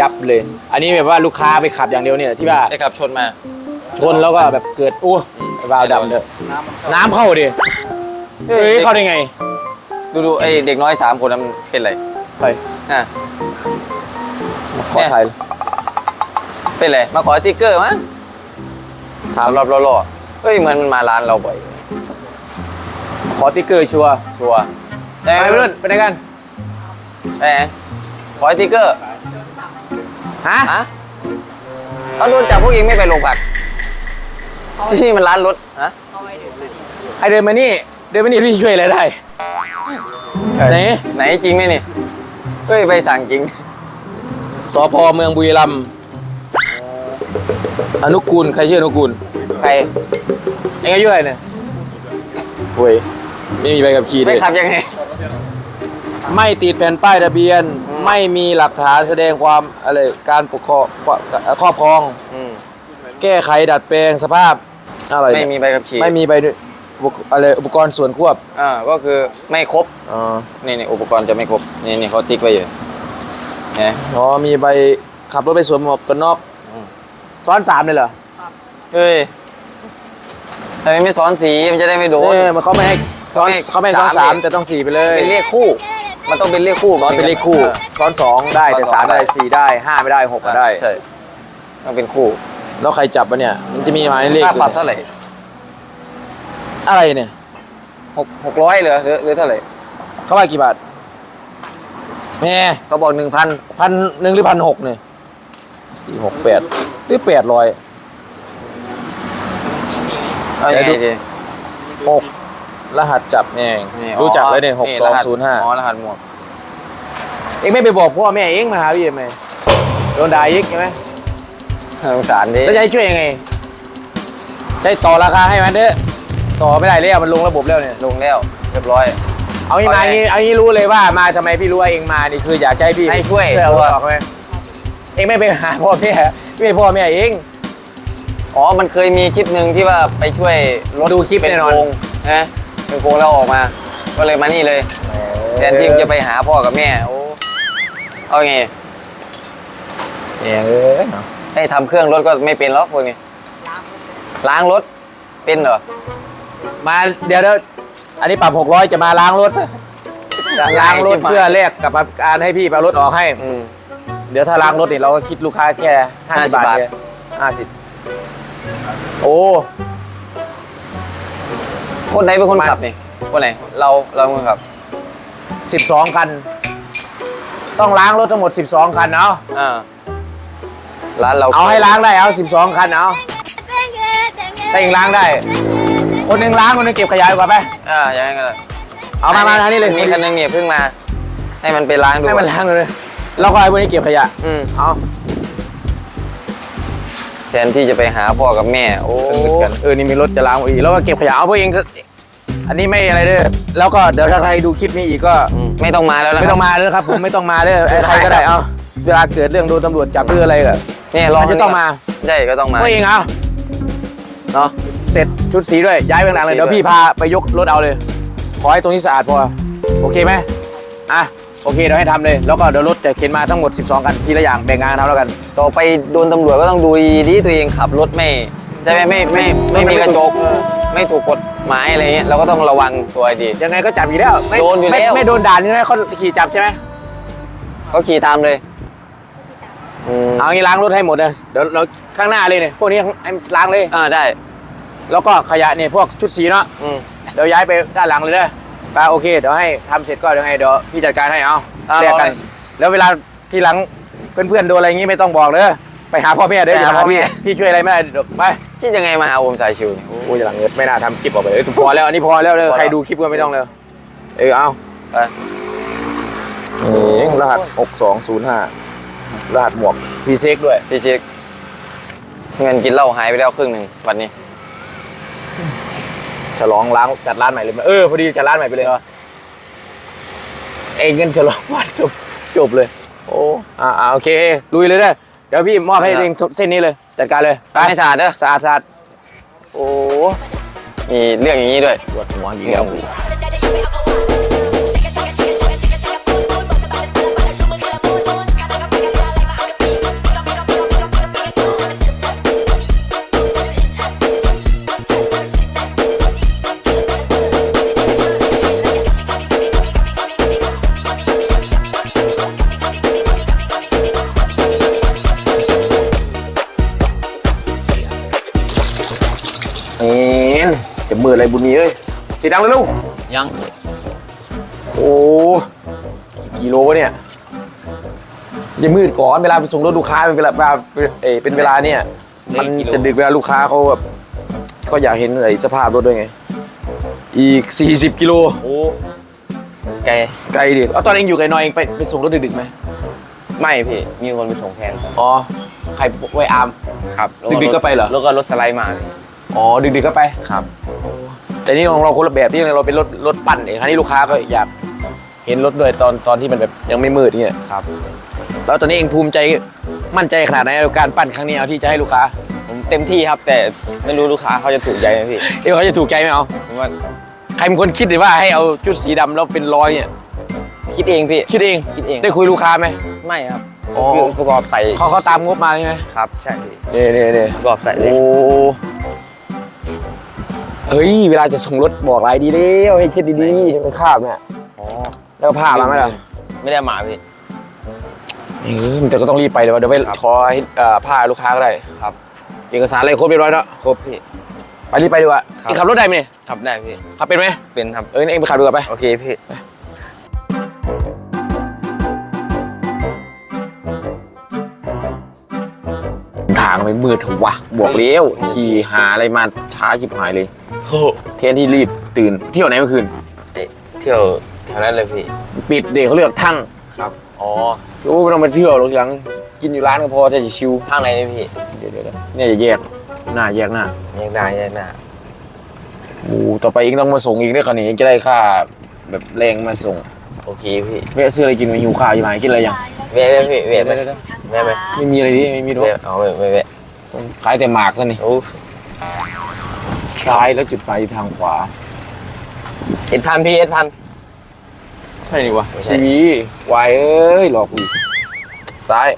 ยับเลย อันนี้แบบว่าลูกค้าไปขับอย่างเดียวเนี่ยที่ว่าได้ขับชนมา ชนแล้วก็แบบเกิดอู้วาล์วดำเด้อน้ำมันเข้าน้ำเข้าดิเฮ้ยเข้าได้ไง ดูดูไอเด็กน้อยสามคนนั้นมันเป็นไรไปอะขอถ่ายเป็นไรมาขอสติ๊กเกอร์มั้งถามรอบล่อๆเฮ้ยเหมือนมันมาร้านเราบ่อย ขอติ๊กเกอร์ชัวร์ชัวร์ไปได้ไหมเพื่อนไปไหนกันได้ไหมขอสติ๊กเกอร์ ฮะ ฮะเขาโดนจับพวกเองไม่ไปโรงพักที่นี่มันร้านรถฮะเขาให้ดื่มเลยไอเดินมานี่ เดินมานี่พี่ช่วยอะไรได้ ไหน ไหนจริงไหมนี่เฮ้ยไปสั่งจริงสพเมืองบุรีรัมย์อนุกูลใครชื่ออนุกูลใครเองอายุอะไรเนี่ยเว้ยไม่มีใบขับขี่ไปดิขับยังไง ไม่ติดแผ่นป้ายทะเบียน ไม่มีหลักฐานแสดงความอะไรการปกครองครอบครอง อืมแก้ไขดัดแปลงสภาพอะไรไม่เนี่ยมีใบขับขี่ไม่มีใบอุปกอะไรอุปกรณ์ส่วนควบอ่าก็คือไม่ครบอ๋อนี่นี่อุปกรณ์จะไม่ครบนี่นี่เขาติ๊กไว้อยู่เนี่ยอ๋อมีใบขับรถไปสวมหมวกกันน็อกอืมซ้อนสามเลยเหรอเฮ้ยทำไมไม่ซ้อนสีมันจะได้ไม่โดนเออมันเขาไม่ให้ซ้อนไม่เขาไม่ให้ซ้อนสาสามมดิแต่ต้องสี่ไปเลย เป็นเลขคู่ มันต้องเป็นเลขคู่ซ้อนเป็นเลขคู่ออซ้อนสองได้แต่ซ้อนสองสามได้ได้สี่ได้ห้าไม่ได้หกก็ได้ใช่ต้องเป็นคู่ แล้วใครจับวะเนี่ย มันจะมีหมายเลขค่าปรับเท่าไหร่อะไรเนี่ยหกหกร้อยเหรอหรือหรือเท่าไหร่เขาว่ากี่บาทแม่เขาบอกหนึ่งพันพันหนึ่งหรือพันหกเนี่ยสี่หกแปดหรือแปดร้อยเอายังไงดีหก รหัสจับแม่งนี่รู้จักเลยเนี่ยหกสองรหัสศูนย์ห้าอ๋อรหัสหมวกเองไม่ไปบอกพ่อแม่เองมาหาพี่ทำไมโดนด่าอีกใช่ไหมสงสารดิแล้วจะให้ช่วยยังไงใช้ต่อราคาให้มันเถอะต่อไม่ได้แล้วมันลงระบบแล้วเนี่ยลงแล้วเรียบร้อย เอางี้มาเอาไงงี้เอางี้รู้เลยว่ามาทำไมพี่รู้ว่าเองมานี่คืออยากจะให้พี่ให้ช่วยเอาชัวร์ออกไหมเองไม่ไปหาพ่อแม่ไม่ไปพ่อแม่เองอ๋อ มันเคยมีคลิปหนึ่งที่ว่าไปช่วยรถดูคลิปเป็นแน่นอนโครงนะ เป็นโครงแล้วออกมา ก็เลยมานี่เลยแทนที่จะไปหาพ่อกับแม่โอ้เอาไงเองเอ้ยเนาะให้ทำเครื่องรถก็ไม่เป็นหรอกพวกนี้ล้างรถเป็นเหรอมาเดี๋ยวเดี๋ยวอันนี้ปรับหกร้อยจะมาล้างรถจะล้างรถชิบหายเพื่อแลกกับการให้พี่ไปเอารถออกให้อืมเดี๋ยวถ้าล้างรถนี่เราก็คิดลูกค้าแค่ห้าสิบบาทบาทเลยห้าสิบโอ้ คนไหนเป็นคนมาขับนี่คนไหนเราเราเป็นคนขับสิบสองคัน ต้องล้างรถทั้งหมดสิบสองคันเอาอ่าร้านเราเอาให้ล้างได้เอาสิบสองคันเอาถ้าเองล้างได้ คนหนึ่งล้างคนหนึงเก็บขยะดีกว่าไปอ่าอย่างนั้นก็ได้เอามามาทางนี้เลยมีคันหนึงเนี่ยเพิ่งมา ให้มันไปล้างดูให้มันล้างเลยแล้วก็ให้พวกนี้เก็บขยะ อืมเอา แทนที่จะไปหาพ่อกับแม่ โอ้เออนี่มีรถจะล้างอีกแล้วก็เก็บขยะเอาพวกเองอันนี้ไม่อะไรเด้อแล้วก็เดี๋ยวถ้าใครดูคลิปนี้อีกก็อืมไม่ต้องมาแล้วนะไม่ต้องมาเลยครับผมไม่ต้องมาเลยไอ้ใครก็ได้เอาเวลาเกิดเรื่องโดนตำรวจจับหรืออะไรก็เนี่ยรอมันจะต้องมาใช่ก็ต้องมาพวกเองเอาเนาะเสร็จชุดสีด้วยย้ายไปข้างหลังเลยชุดสีเดี๋ยวพี่พาไปยกรถเอาเลย ขอให้ตรงนี้สะอาดพอโอเคไหมอะ โอเคเดี๋ยวให้ทำเลย แล้วก็เดี๋ยวรถจะเข็นมาทั้งหมด 12 กันทีละอย่างแบ่งงานทำแล้วกันต่อไปโดนตำรวจก็ต้องดูดีๆตัวเองขับรถไม่ใช่ไหมไม่ไม่ไม่ไม่มีกระจกเออไม่ถูกกฎหมายอะไรเงี้ยเราก็ต้องระวังตัวให้ดี ยังไงก็จับอยู่แล้วไม่โดนอยู่ไม่แล้วไม่โดนด่านใช่ไหมเขาขี่จับใช่ไหมเขาขี่ตามเลยอืมเอางี้ล้างรถให้หมดเลยเดี๋ยวเราข้างหน้าเลยเนี่ยพวกนี้ให้ล้างเลย อ่าได้แล้วก็ขยะเนี่ยพวกชุดสีเนาะอืมเดี๋ยวย้ายไปด้านหลังเลยเด้อ ไปโอเคเดี๋ยวให้ทำเสร็จก็เดี๋ยวไงเดี๋ยวพี่จัดการให้เอาอ่าแลกกันรอเลย แล้วเวลาทีหลังเพื่อนๆโดนอะไรอย่างงี้ไม่ต้องบอกเลยไปหาพ่อแม่เด้อไปอย่าหามาหาพ่อแม่พี่พี่ช่วยอะไรไม่ได้เดี๋ยวไป คิดยังไงมาหาโอมสายชิวเนี่ยโอ้ โอ้ยหลังเงินไม่น่าทำคลิปออกไปเลยพอแล้วอันนี้พอแล้วเลยพอแล้วใครดูคลิปก็ไม่ต้องเลยเออเอาไปเอ๋รหัส6205 รหัสหมวกพีเซ็กด้วย พี่เช็คเงินกินเหล้าหายไปแล้วครึ่งหนึ่งวันนี้ ฉลองล้างจัดร้านใหม่เลยไหมเออพอดีจัดร้านใหม่ไปเลยเหรอเองเงินฉลองวันจบจบเลย โอ้อ่าอ่าโอเคลุยเลยเด้อเดี๋ยวพี่มอบให้เองเส้นนี้เลย จัดการเลยไปไม่สะอาดเด้อสะอาดสะอาดโอ้มีเรื่องอย่างนี้ด้วยปวดหัวยิงแล้ว สีดำเลยลูกยังโอ้กี่โลวะเนี่ยจะมืดก่อนเวลาไปส่งรถลูกค้าเป็นเวลาเอ่อเป็นเวลาเนี่ย มันจะดึกเวลาลูกค้าเขาแบบเขาอยากเห็นไอ้สภาพรถด้วยไง อีก 40 กิโลโอ้ไกลไกลดิแล้วตอนเองอยู่ไกลน้อยเองไปไปส่งรถดึกๆไหมไม่พี่มีคนไปส่งแทนอ๋อใครไว้อาร์มครับดึกๆก็ไปเหรอแล้วก็รถสไลด์มาอ๋อดึกๆก็ไปครับ แต่นี่ของเราคนละแบบที่เราเป็นรถรถปั่นเองครั้นี้ลูกค้าก็อยากเห็นรถด้วยตอนตอนที่มันแบบยังไม่มืดเนี่ยครับ แล้วตอนนี้เองภูมิใจมั่นใจขนาดไหนกับการปั่นครั้งนี้เอาที่จะให้ลูกค้า ผมเต็มที่ครับ แต่ไม่รู้ลูกค้าเขาจะถูกใจไหมพี่เอ้เขาจะถูกใจไหมเอาผมว่าใครเป็นคนคิดเลยว่าให้เอาชุดสีดำแล้วเป็นร้อยเนี่ยคิดเองพี่ คิดเองคิดเอง ได้คุยลูกค้าไหม ไม่ครับอ๋อ คือประกอบใส่เขาเขาตามงบมาใช่ไหมครับใช่พี่เน่เน่เน่ประกอบใส่เลโอ้ย เฮ้ย เวลาจะส่งรถบอกลายดีแล้วให้คิดดีๆมันคาบเนี่ยอ๋อแล้วผ้ามาไหมล่ะไม่ได้มาพี่เออแต่ก็ต้องรีบไปเลยว่าเดี๋ยวไปครับขอให้เอ่อผ้าลูกค้าก็ได้ครับ เอกสารอะไรครบเรียบร้อยแล้วครบพี่ ไปรีบไปดีกว่าครับ เองขับรถได้ไหมเนี่ยขับได้พี่ขับเป็นไหมเป็นครับ เออเองไปขับดูก่อนไป โอเคพี่ ไม่มืดเถอะวะบอกเลี้ยวขี่หาอะไรมาช้าชิบหายเลยโอ้เทนที่รีบตื่นเที่ยวไหนเมื่อคืนเที่ยวแถวนั้นเลยพี่ ปิดเด็กเขาเลือกทั้งครับอ๋อโอ้ไม่ต้องไปเที่ยวหรอกยังกินอยู่ร้านก็พอจะชิวทางไหนนี่พี่เดี๋ยวเดี๋ยวเดี๋ยวเนี่ยจะแยกหน้าแยกหน้าแยกหน้าแยกหน้าโอ้ต่อไปเองต้องมาส่งอีกด้วยคันนี้เองจะได้ค่าแบบแรงมาส่งโอเคพี่แวะซื้ออะไรกินไหมหิวข้าวอยู่ไหนกินอะไรยังแวะไหมพี่แวะไหมเดี๋ยวเดี๋ยวเดี๋ยวแวะไหมไม่มีอะไรดิไม่มีหรอกแวะเอาไม่ไม่แวะ ขายแต่หมากเท่านี้โอ้ซ้ายแล้วจุดหมายอยู่ทางขวาเอ็ดพันพี่เอ็ดพัน ใช่นี่วะไม่ใช่ ชีวีวายเอ้ยหลอกกูอีกซ้าย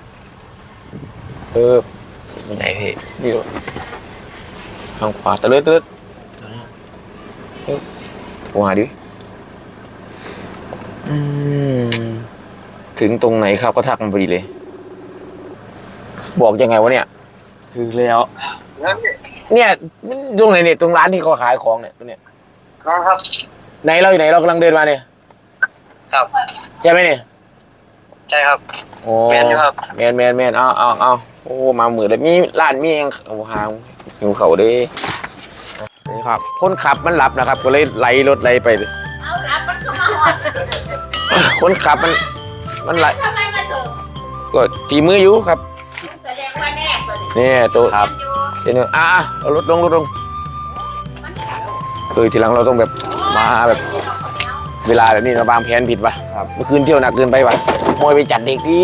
เออไหนพี่นี่ด้วยทางขวาตะเลิดตะเลิดเอ้ยโทรหาดิอืมถึงตรงไหนครับก็ทักมันพอดีเลย บอกยังไงวะเนี่ย ถึงแล้วเนี่ยตรงไหนเนี่ยตรงร้านที่เขาขายของเนี่ยตรงเนี้ยครับไหนเราอยู่ไหนเรากำลังเดินมาเนี่ยครับใช่ไหมเนี่ยใช่ครับ โอ้แมนอยู่ครับ แมนแมนแมนเอาเอาเอาโอ้มาหมือเลยมีร้านมียังโอ้หางหิวเขาเด้นี่ครับ คนขับมันหลับนะครับ ก็เลยไล่รถไล่ไปเลยเอารับมันก็มาหอดคนขับมันมันไหลทำไมมาถึงก็ทีมืออยู่ครับแสดงว่าแน่ตัวนี้เนี่ยตัวครับอยู่เดี๋ยวนึงอะอะเอารถลงรถลงเออทีหลังเราต้องแบบมาแบบ เวลาแบบนี้เราบางแผนผิดปะครับเมื่อคืนเที่ยวหนักเกินไปปะมวยไปจัดเด็กดิ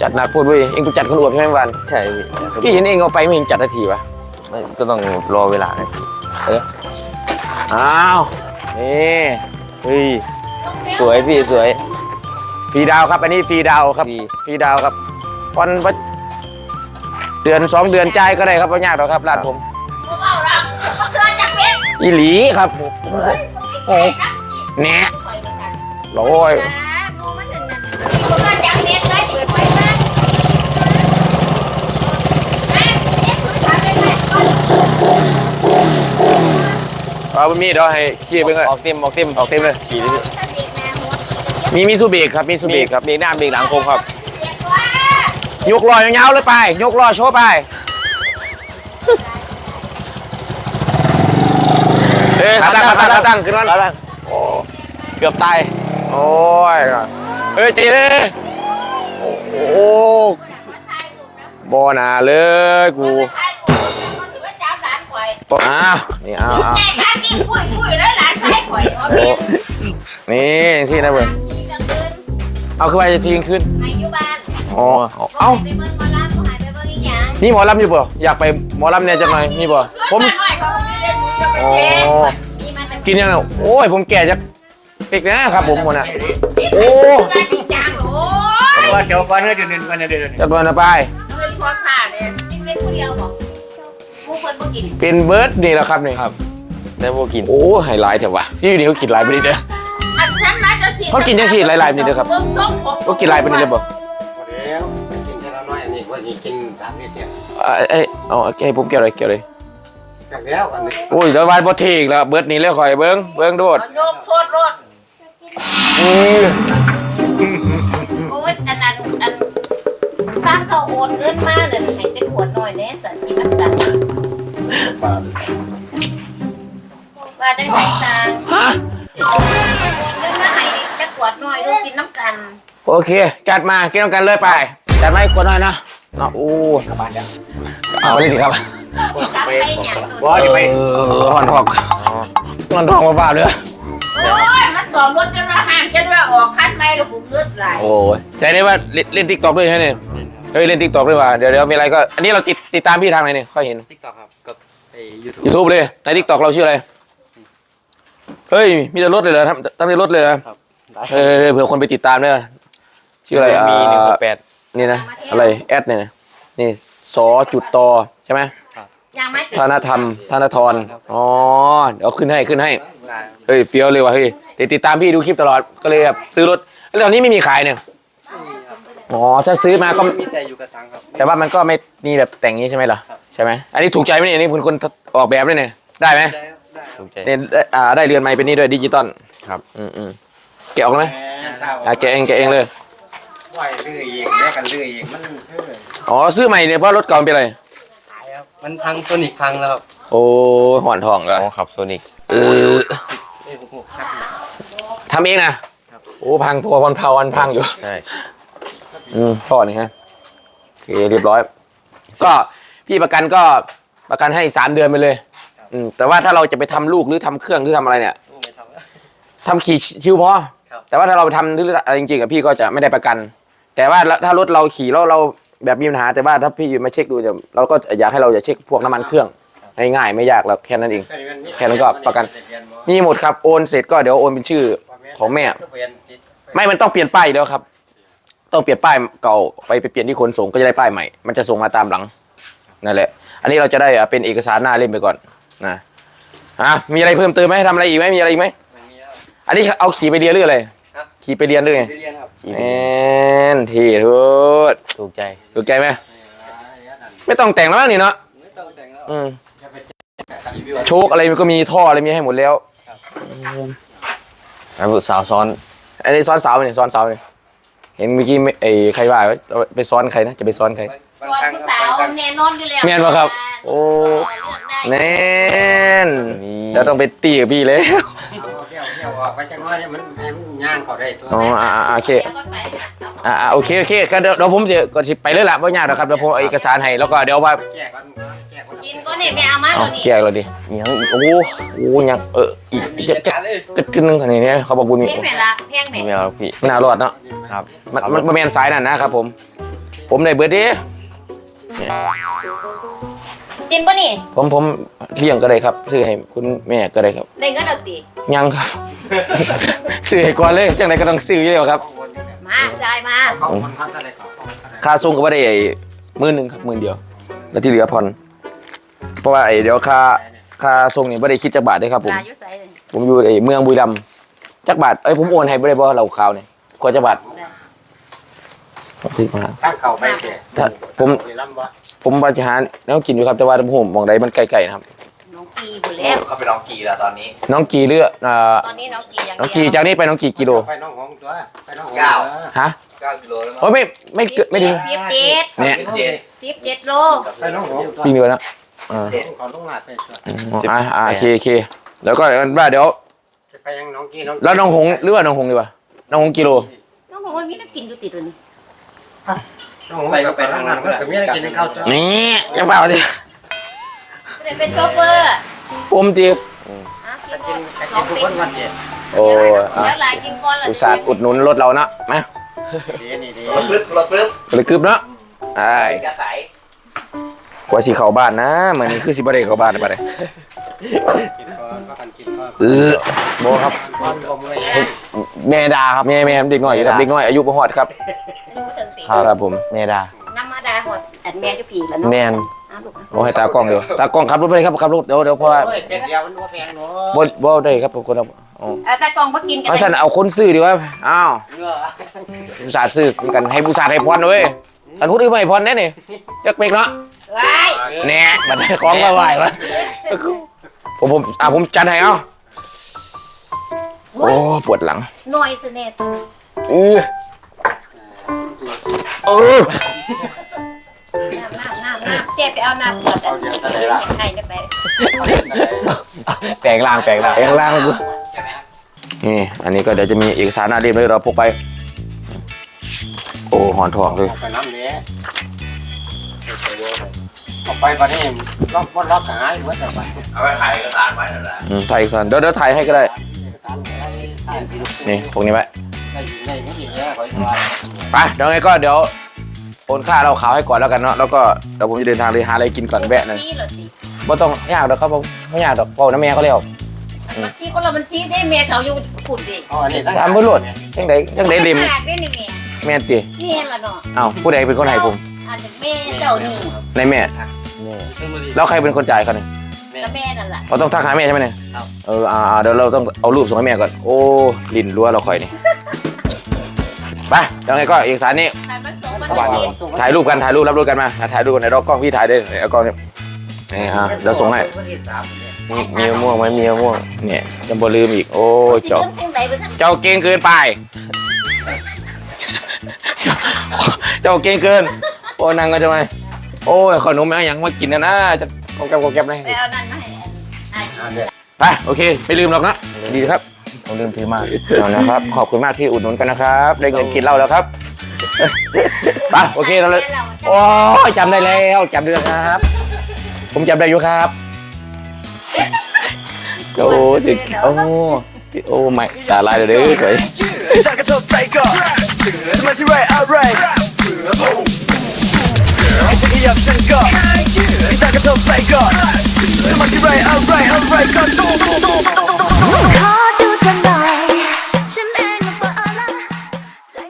จัดหนักพูดเว้ยเองกูจัดคนอวดใช่ไหมวันใช่พี่พี่เห็นเองเอาไปไม่เห็นจัดนาทีปะไม่ก็ต้องรอเวลานะอ้าวนี่เฮ้ยสวยพี่สวยฟรีดาวครับ อันนี้ฟรีดาวครับฟรีฟรีดาวครับวันวัน เดือนสองเดือนจ่ายก็ได้ครับไม่ยากหรอกครับร้านผมพวกเราเราก็เกิดจากเป็นอีหลีครับเฮ้ยไม่เคยนับจิตแหน่คอยมากันโอ้ยนะมูมันถึงนั้นพวกเราจากเป็นได้เปิดไฟมาแม่เด็กคุณพาไปไหนก็เอาบะหมี่เดี๋ยวให้ขี้ไปเลยออกเต็มออกเต็มออกเต็มเลยขี่เลยพี่สติแม่หัวมีมีซูเบรกครับมีซูเบรกครับเบรกหน้าเบรกหลังโค้งครับเด็กว่าย กล้อยาวๆเลยไป ยกล้อโชว์ไป เอ้ยขาตั้งขาตั้งขาตั้งขึ้นมาขาตั้งโอ้เกือบตาย โอ้ยเฮ้ยตีเลยโอ้โหบอหนาเลยกูถ่ายรูปมันถือว่าจ้าหลานข่อยอ้าวนี่เอาเอาแม่หากินคุยคุยแล้วหลานชายข่อยเอาโอ้เป็นนี่สินะเว้ยมีกลางคืนเอาขึ้นไปจะทิ้งขึ้นอายุบ้าน อ๋อเอาเอ้า ไปเบิ่งหมอลำหายไปเบิ่งอีหยังนี่หมอลำอยู่บ่อยากไปหมอลำเนี่ยจังหนนี่บ่ผมอ๋อมีมาแต่กินยังไงโอ้ยผมแก่จะปิกนะครับผมคนน่ะโอ้โอ้ยว่าเดี๋ยวก่อนเดือนเดือนวันเดือนจะเบิร์นไปเงินพอขาดเลยกินเป็นผู้เดียวบอกผู้คนบ่กินเป็นเบิร์ดนี่แหละครับนี่ครับ ได้พวกกินโอ้ไฮไลท์แต่ว่าพี่นี่เขากินหลายไปนิดเด้อเขากินจังสิหลายๆนี่เด้อครับเบิ่งทรงผมเขากินหลายไปนิดเด้อบ่ ว่าจะกินสามเม็ดเนี่ยเอ้ยเอ้ยเอาให้ผมแก้วเลยแก้วเลยจากแล้วอันนี้โอ้ยเดี๋ยววานบ่ทีอีกแล้วเบิดนี้เลยข่อยเบิ่งเบิ่งโดดโยมโทษรถอือโอ้ยอันนั้นอันสร้างเขาโอนเงินมาเนี่ยให้จะขวดหน่อยเนี่ยสันติมันจังว่าจังไหนตาฮะโอนเงินมาให้จะขวดหน่อยดูกินน้ำกัน โอเค จัดมากินกันเลยไปจัดมาให้คนหน่อยนะ เนาะอู้เอาเลยดิครับรับไปอย่างบ่จะไปเออหอนทอกหอนทอกมาบ้าเลยโอ้ยมันสอนรถจนว่าห่างจนว่าออกคันไม่หรอกผมเลือดไหลโอ้ยใจได้ว่าเล่นเล่นทิกตอกด้วยใช่ไหมเนี่ยเฮ้ยเล่นทิกตอกด้วยว่ะเดี๋ยวเดี๋ยวมีอะไรก็อันนี้เราติดติดตามพี่ทางไหนเนี่ยค่อยเห็นติ๊กต็อกครับกับไอ้ยูทูบยูทูบเลยในทิกตอกเราชื่ออะไรเฮ้ยมีแต่รถเลยเหรอทำทำแต่รถเลยเหรอครับเออเผื่อคนไปติดตามเนี่ยชื่ออะไรมีหนึ่งอ่าแปด นี่นะอะไรแอดเนี่ยนะนี่สอจุดตอใช่ไหมยังไม่ติดธนธรรมธนทรอ๋อเดี๋ยวขึ้นให้ขึ้นให้ได้เฮ้ยเฟี้ยวเลยว่ะเฮ้ยติดติดตามพี่ดูคลิปตลอดก็เลยแบบซื้อรถแล้วตอนนี้ไม่มีขายเนี่ยอ๋อถ้าซื้อมาก็มีแต่อยู่กับสังครับแต่ว่ามันก็ไม่มีแบบแต่งนี้ใช่ไหมล่ะใช่ไหมอันนี้ถูกใจไหมเนี่ยอันนี่คุณคนออกแบบด้วยเนี่ยได้ไหมได้ครับได้ครับถูกใจเนี่ยได้อ่าได้เรือนไม้เป็นนี่ด้วยดิจิตอลครับอืมอืมแกะออกไหมแหมถ้าอะแกะเองแกะเองเลย ไหวเรื่อยเองแยกกันเรื่อยเองมันเอออ๋อซื้อใหม่เนี่ยเพราะรถเก่ามันเป็นอะไรขายครับมันพังโซนิกพังแล้วครับโอ้หอนทองเหรออ๋อขับโซนิกเออเอ้ยหกชักทำเองนะโอ้พังพัวพันเผาวันพังอยู่ใช่อืมพ่อนี่ฮะโอเคเรียบร้อย ก็พี่ประกันก็ประกันให้สามเดือนไปเลย อืมแต่ว่าถ้าเราจะไปทำลูกหรือทำเครื่องหรือทำอะไรเนี่ยโอ้ไม่ทำแล้ว ทำขี่ชิวพอครับแต่ว่าถ้าเราไปทำหรืออะไรจริงๆอะพี่ก็จะไม่ได้ประกัน แต่ว่าถ้ารถเราขี่แล้วเราแบบมีปัญหาแต่ว่าถ้าพี่มาเช็คดูเดี๋ยวเราก็อยากให้เราจะเช็คพวกน้ำมันเครื่องง่ายๆไม่ยากแล้วแค่นั้นเอง แค่นั้นก็ประกันมีหมดครับโอนเสร็จก็เดี๋ยวโอนเป็นชื่อของแม่ ไม่มันต้องเปลี่ยนป้ายอีกแล้วครับ ต้องเปลี่ยนป้ายเก่าไปไปเปลี่ยนที่ขนส่งก็จะได้ป้ายใหม่ มันจะส่งมาตามหลังนั่นแหละ อันนี้เราจะได้อะเป็นเอกสารหน้าเล่มไปก่อนนะอะมีอะไรเพิ่มเติมไหมทำอะไรอีกไหมมีอะไรอีกไหมไม่มีแล้วอันนี้เอาขี่ไปเรียนหรืออะไรครับ ขี่ไปเรียนหรือไงไปเรียนครับแอนทีทุดถูกใจ ถูกใจไหมไม่ต้องแต่งแล้วมั้งนี่เนาะไม่ต้องแต่งแล้วอืมโชคอะไรมันก็มีท่ออะไรมีให้หมดแล้วแล้วสาวซ้อน อันนี้ซ้อนเสาเนี่ยซ้อนเสาเนี่ยเห็นเมื่อกี้ไม่ไอ้ใครว่าไว้เอาไปซ้อนใครนะจะไปซ้อนใครส่วนผู้สาวแน่นอนอยู่แล้วแม่นบ่ครับ โอ้เลือกได้แน่นนี่เดี๋ยวต้องไปตีกับพี่เลย เอาเที่ยวเที่ยวออกไปจังว่าเนี่ยมันมันย่างเขาได้ตัว อ๋ออ่าอ่าโอเคเดี๋ยวก็ไปอ่าอ่าโอเคโอเคก็เดี๋ยวเดี๋ยวผมจะก็สิไปเลยล่ะไม่ยากหรอกครับเดี๋ยวผมเอาเอกสารให้แล้วก็เดี๋ยวว่าแก้กันแก้กันกินก็เนี่ยแม่เอามาเอาตัวนี้แจกเราดิยังโอ้โหยังเอออีกอีกจะจะกึดกึดนึงขนาดนี้เขาบอกบุญมีเพียงแม่ละเพียงแม่ไม่เอาพี่ไม่น่ารอดเนาะครับมันมันมันแมนสายนั่นนะครับผม ผมได้เบิร์ดเด้ กินปะนี่ ผมผมเลี้ยงก็ได้ครับซื้อให้คุณแม่ก็ได้ครับ ได้เงินเอาตียังครับ ซื้อให้ก่อนเลยจังไหนก็ต้องซื้ออยู่แล้วครับ มาจ่ายมาเขาคนเขาจะได้เขาเขาจะได้ค่าส่งก็ไม่ได้หมื่นหนึ่งครับหมื่นเดียวแล้วที่เหลือผ่อนเพราะว่าไอ้เดี๋ยวค่าค่าส่งนี่ไม่ได้คิดจักบาทได้ครับผม ลาอยู่ใส่เลยผมอยู่ไอ้เมืองบุรีรัมย์จักบาทเอ้ยผมโอนให้ไม่ได้เพราะเราข่าวเนี่ยกว่าจักบาทซื้อมาถ้าเขาไปเถอะถ้าผมบุรีรัมย์วะ ผมบาจะหาแนวกินอยู่ครับแต่ว่าผมมองใดมันไกลๆนะครับ น้องกีหมดแล้ว เขาไปลองกี่แล้วตอนนี้น้องกีเลือกอ่าตอนนี้น้องกีอย่างน้องเดีกียวจากนี้ไปน้องกีกิโลไปน้องหงตัวไปน้องหงเก้าฮะเก้ากิโลแล้วโอ้ยไม่ไม่เกินไม่ถึงสิบเจ็ดเนี่ยเจ็ดสิบเจ็ดโลไปน้องหงตัวปีเดียวนะอ่าขอต้องมาไปตัวอ่าอ่าโอเคโอเคแล้วก็ว่าเดี๋ยวจะไปยังน้องกี่น้องแล้วน้องหงหรือว่าน้องหงดีกว่าน้องหงกิโลน้องบอกว่ามีน้ำกินอยู่ติดตัวนี้น้ องหงก็ไปทางนั้นก็จะมีอะไรกินในข้าวจ้านี่ยังเปล่าดิจะได้เป็นโชเฟอร์ผมตีอะกิกินนก่อนกินทุกคนวันเดียวโอ้อะแล้วหลายกินก่อนละอุตส่าห์อุดหนุนรถเรานะมาดีนี่ดีรถปึ๊บรถปึ๊บเลยกึบเนาะไอ้กระใสกว่าสิเข้าบ้านนะเหมือนนี้คือสิบ่ได้เข้าบ้านไปเลยกินก่อนก็กันกินก่อนเออโบครับก่อนผมเลยแม่ดาครับแม่แม่เด็กน้อยอยู่ครับเด็กน้อยอายุประหอดครับ อายุถึงสี่ครับผมเมดาน้ำมาดาหดอันแม่จะปีแล้วเนาะแมนอะลูกอะโอ้ให้ตากล้องเดี๋ยวตากล้องครับรถไปเลยครับครับรถเดี๋ยวเดี๋ยวเพราะว่าโอ้ยเป็ดเดียวมันว่าแพงเนาะบ่บ่ได้ครับผมคนละอ๋อเอาแต่กล่องมากินกันเพราะฉะนั้นเอาคนซื้อดีกว่าอ้าวอุตส่าห์ซื้อกันให้ผู้สาห์ให้พรเลยอันพูดอีกไม่พรแน่นี่จักเป็กเนาะว้ายแน่มันได้ของมาไหววะผมผมอะผมจัดให้เอาโอ้ปวดหลังหน่อยสเนตเออ เออน้ำน้ำน้ำน้ำเจ๊ไปเอาน้ำขวดอันนี้ให้ได้ไปแปลงร่างแปลงร่างเองล่างกูนี่อันนี้ก็เดี๋ยวจะมีเอกสารหน้าเรียบเลยเราพกไป โอ้หอนทองเลยไปน้ำเนี้ยออกไปวันนี้ล็อกบนล็อกหายเมือกันไปเอาไปถ่ายเอกสารไว้นั่นแหละถ่ายเอกสารเดี๋ยวเดี๋ยวถ่ายให้ก็ได้นี่พวกนี้ไว้ ไปเดี๋ยวไงก็เดี๋ยวโอนค่าเราขาวให้ก่อนแล้วกันเนาะแล้วก็เดี๋ยวผมจะเดินทางเลยหาอะไรกินก่อนแวะหนึงชี้เหรอสิไม่ต้องยากหรอกครับผมไม่ยากหรอกเพราะว่าน้ำแม่เขาเรียกมันชี้คนเรามันชี้ได้เมียเขาอยู่ขุดดิอ๋อนี่ตามพื้นรถยังไงยังไงริมแปลกได้นี่เมียแม่ตีเมียละเนาะอ้าวผู้ใดเป็นคนให้ผมอาจจะแม่เจ้านี่ในแม่แล้วใครเป็นคนจ่ายเขาเนี่ยก็แม่นั่นแหละเราต้องทักหาแม่ใช่ไหมเนี่ยเอออ่าอ่าเดี๋ยวเราต้องเอารูปส่งให้แม่ก่อนโอ้ลินรั้วเราคอยนี่ ไปยังไงก็เอกสารนี้ใครมันส่งมาวันให้ถ่ายรูปกันถ่ายรูปรับรูปกันมาถ่ายรูปกันในรอบกล้องพี่ถ่ายได้เอากล้องนี่นี่ฮะเดี๋ยวส่งให้นี่มีมะม่วงไหมมีมะม่วงเนี่ยจะบ่ลืมอีกโอ้ยชี้เจ้าเรื่องเพียงใดไปทั้งเจ้าเก่งเกินไป เจ้าเก่งเกิน โอ้นางก็จะมาโอ้ยขนมแม่งยังมากินนะนะจะกองแกบกองแกบเลยไปเอานั่นมาให้อันไปโอเคไม่ลืมหรอกนะดีครับ ต้องเริ่มซื้มากเอานะครับ ขอบคุณมากที่อุดหนุนกันนะครับ ได้เงินกินเหล้าแล้วครับ ไปโอเคเราเลย โอ้ยจำได้แล้วจำได้แล้วครับ ผมจำได้อยู่ครับโอ้ติดโอ้ติโอ้ไม่ตาลายเลยเด้อสวยถ้ากระทบใจก็จะมาที่ไรอะไรไอ้ฉันขยับฉันก็ถ้ากระทบใจก็จะมาที่ไรอะไรอะไรก็ตู้ตู้ตู้ตู้ なん。